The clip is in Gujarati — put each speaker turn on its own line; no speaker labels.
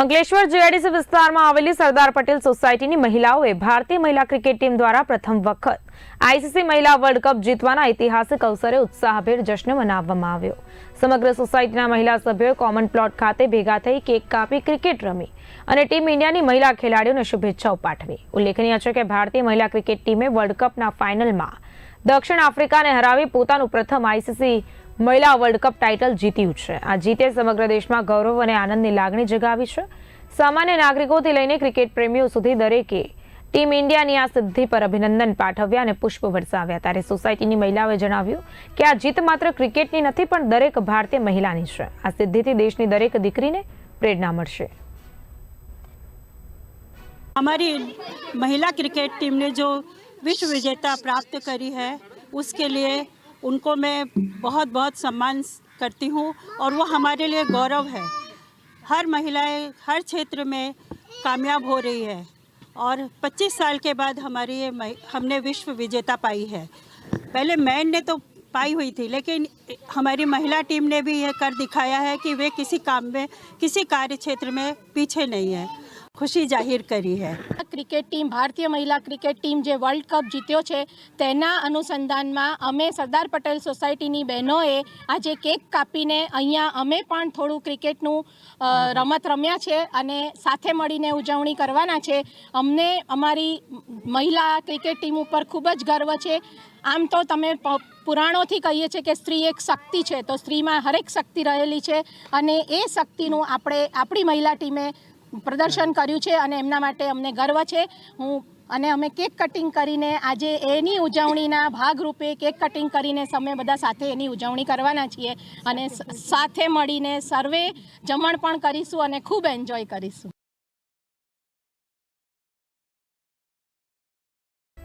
અંકલેશ્વર જીઆઈડીસી વિસ્તારમાં આવેલી સરદાર પટેલ સોસાયટીની મહિલાઓએ ભારતીય મહિલા ક્રિકેટ ટીમ દ્વારા પ્રથમ વખત આઈસીસી મહિલા વર્લ્ડ કપ જીતવાના ઐતિહાસિક અવસરે ઉત્સાહભેર જશ્ન મનાવવામાં આવ્યો. સમગ્ર સોસાયટીના મહિલા સભ્યોએ કોમન પ્લોટ ખાતે ભેગા થઈ કેક કાપી ક્રિકેટ રમી અને ટીમ ઇન્ડિયાની મહિલા ખેલાડીઓને શુભેચ્છાઓ પાઠવી. ઉલ્લેખનીય છે કે ભારતીય મહિલા ક્રિકેટ ટીમે વર્લ્ડ કપના ફાઇનલમાં દક્ષિણ આફ્રિકાને હરાવી પોતાનું પ્રથમ આઈસીસી મહિલા વર્લ્ડ કપ ટાઇટલ જીત્યું છે આ જીતે સમગ્ર દેશમાં ગૌરવ અને આનંદની લાગણી જગાવી છે સામાન્ય નાગરિકોથી લઈને ક્રિકેટ પ્રેમીઓ સુધી દરેકે ટીમ ઇન્ડિયાની આ સિદ્ધિ પર અભિનંદન પાઠવ્યા અને પુષ્પ વરસાવ્યા ત્યારે સોસાયટીની મહિલાઓએ જણાવ્યું કે આ જીત માત્ર ક્રિકેટની નથી પણ દરેક ભારતીય મહિલાની છે આ સિદ્ધિથી દેશની દરેક દીકરીને પ્રેરણા મળશે
हमारी महिला क्रिकेट टीम ने जो विश्व विजेता प्राप्त करी है उसके लिए उनको मैं बहुत बहुत सम्मान करती हूँ और वो हमारे लिए गौरव है। हर महिलाएँ हर क्षेत्र में कामयाब हो रही है और 25 साल के बाद हमारी ये हमने विश्व विजेता पाई है। पहले मैन ने तो पाई हुई थी, लेकिन हमारी महिला टीम ने भी यह कर दिखाया है कि वे किसी काम में, किसी कार्य क्षेत्र में पीछे नहीं है। ખુશી જાહેર કરી છે
ક્રિકેટ ટીમ, ભારતીય મહિલા ક્રિકેટ ટીમ જે વર્લ્ડ કપ જીત્યો છે, તેના અનુસંધાનમાં અમે સરદાર પટેલ સોસાયટીની બહેનોએ આજે કેક કાપીને અહીંયા અમે પણ થોડું ક્રિકેટનું રમત રમ્યા છે અને સાથે મળીને ઉજવણી કરવાના છે. અમને અમારી મહિલા ક્રિકેટ ટીમ ઉપર ખૂબ જ ગર્વ છે. આમ તો તમે પુરાણોથી કહીએ છીએ કે સ્ત્રી એક શક્તિ છે, તો સ્ત્રીમાં હરેક શક્તિ રહેલી છે અને એ શક્તિનું આપણે આપણી મહિલા ટીમે પ્રદર્શન કર્યું છે અને એમના માટે અમને ગર્વ છે. હું અને અમે કેક કટિંગ કરીને આજે એની ઉજવણીના ભાગરૂપે કેક કટિંગ કરીને અમે બધા સાથે એની ઉજવણી કરવાના છીએ અને સાથે મળીને સર્વે જમણ પણ કરીશું અને ખૂબ એન્જોય કરીશું.